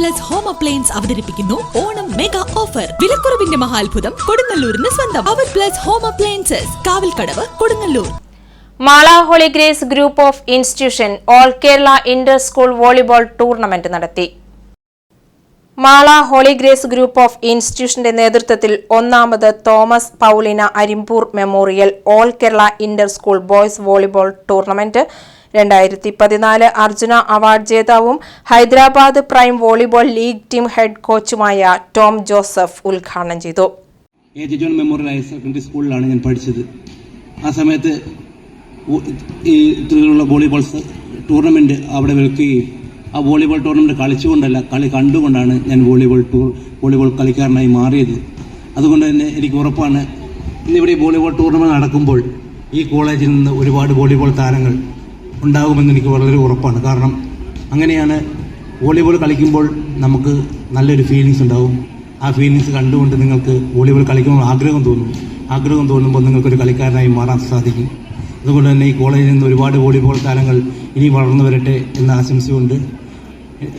Plus home appliance അവതരിപ്പിക്കുന്നു. Onam mega offer വിലക്കുറവിന്റെ മഹാത്ഭുതം കൊടുങ്ങല്ലൂരിന് സ്വന്തം. അവർ plus home appliances Kavalkadavu Kodungallur. Mala holy grace group of institution all Kerala inter school volleyball tournament നടത്തി. Mala holy grace group of ഇൻസ്റ്റിറ്റ്യൂഷന്റെ നേതൃത്വത്തിൽ ഒന്നാമത് Thomas Paulina Arimpur memorial all Kerala inter school boys volleyball tournament രണ്ടായിരത്തി പതിനാല് Arjuna award ജേതാവും Hyderabad prime volleyball league team head കോച്ചുമായ Tom Joseph ഉദ്ഘാടനം ചെയ്തു. A memorial secondary സ്കൂളിലാണ് ഞാൻ പഠിച്ചത്. ആ സമയത്ത് ഈ ഇത്തരത്തിലുള്ള വോളിബോൾ ടൂർണമെന്റ് അവിടെ വെക്കുകയും ആ വോളിബോൾ ടൂർണമെന്റ് കളിച്ചുകൊണ്ടല്ല കളി കണ്ടുകൊണ്ടാണ് ഞാൻ വോളിബോൾ ടൂർ വോളിബോൾ കളിക്കാരനായി മാറിയത്. അതുകൊണ്ട് തന്നെ എനിക്ക് ഉറപ്പാണ് ഇന്നിവിടെ വോളിബോൾ ടൂർണമെന്റ് നടക്കുമ്പോൾ ഈ കോളേജിൽ നിന്ന് ഒരുപാട് വോളിബോൾ താരങ്ങൾ ഉണ്ടാകുമെന്ന് എനിക്ക് വളരെ ഉറപ്പാണ്. കാരണം അങ്ങനെയാണ് വോളിബോൾ കളിക്കുമ്പോൾ നമുക്ക് നല്ലൊരു ഫീലിങ്സ് ഉണ്ടാവും. ആ ഫീലിങ്സ് കണ്ടുകൊണ്ട് നിങ്ങൾക്ക് വോളിബോൾ കളിക്കുമ്പോൾ ആഗ്രഹം തോന്നും. ആഗ്രഹം തോന്നുമ്പോൾ നിങ്ങൾക്കൊരു കളിക്കാരനായി മാറാൻ സാധിക്കും. അതുകൊണ്ട് തന്നെ ഈ കോളേജിൽ നിന്ന് ഒരുപാട് വോളിബോൾ താരങ്ങൾ ഇനി വളർന്നു വരട്ടെ എന്ന ആശംസയുണ്ട്.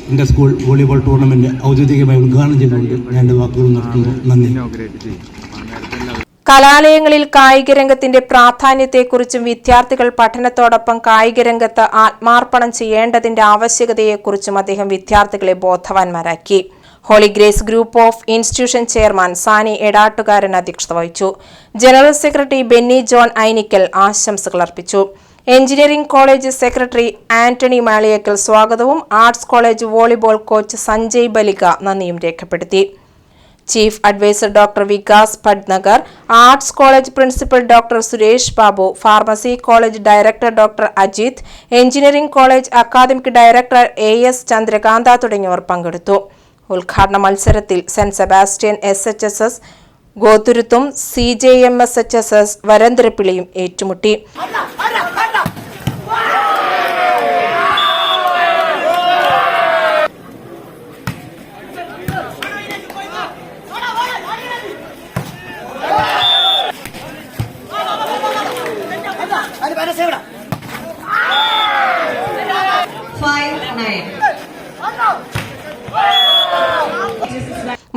എന്റെ സ്കൂൾ വോളിബോൾ ടൂർണമെന്റ് ഔദ്യോഗികമായി ഉദ്ഘാടനം ചെയ്തുകൊണ്ട് ഞാൻ എന്റെ വാക്കുകൾ നിർത്തുന്നു. നന്ദി. കലാലയങ്ങളിൽ കായിക രംഗത്തിന്റെ പ്രാധാന്യത്തെക്കുറിച്ചും വിദ്യാർത്ഥികൾ പഠനത്തോടൊപ്പം കായിക രംഗത്ത് ആത്മാർപ്പണം ചെയ്യേണ്ടതിന്റെ ആവശ്യകതയെക്കുറിച്ചും അദ്ദേഹം വിദ്യാർത്ഥികളെ ബോധവാന്മാരാക്കി. Holy grace group of institution chairman Sani Edattukaran അധ്യക്ഷത വഹിച്ചു. General secretary Benny John Ainikkal ആശംസകൾ അർപ്പിച്ചു. Engineering college secretary Antony Maliyakkal സ്വാഗതവും arts college volleyball coach Sanjay Balika നന്ദിയും രേഖപ്പെടുത്തി. Chief adviser doctor Vikas Bhatnagar arts college principal doctor Suresh Babu pharmacy college director doctor Ajith engineering college academic director A S Chandrakanta തുടങ്ങിയവർ പങ്കെടുത്തു. ഉദ്ഘാടന മത്സരത്തിൽ saint Sebastian S H S S ഗോതുരുത്തും C J M S H S S വരന്തരപ്പിളിയും ഏറ്റുമുട്ടി.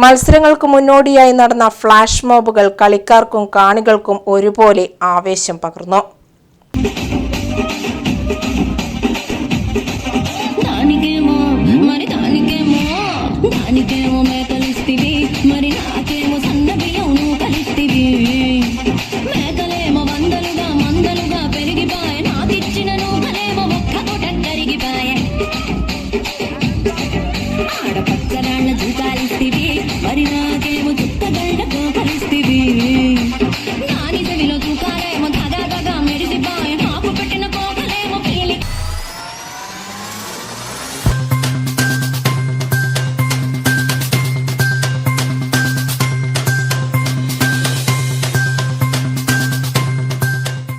മത്സരങ്ങൾക്ക് മുന്നോടിയായി നടന്ന flash മോബുകൾ കളിക്കാർക്കും കാണികൾക്കും ഒരുപോലെ ആവേശം പകർന്നു.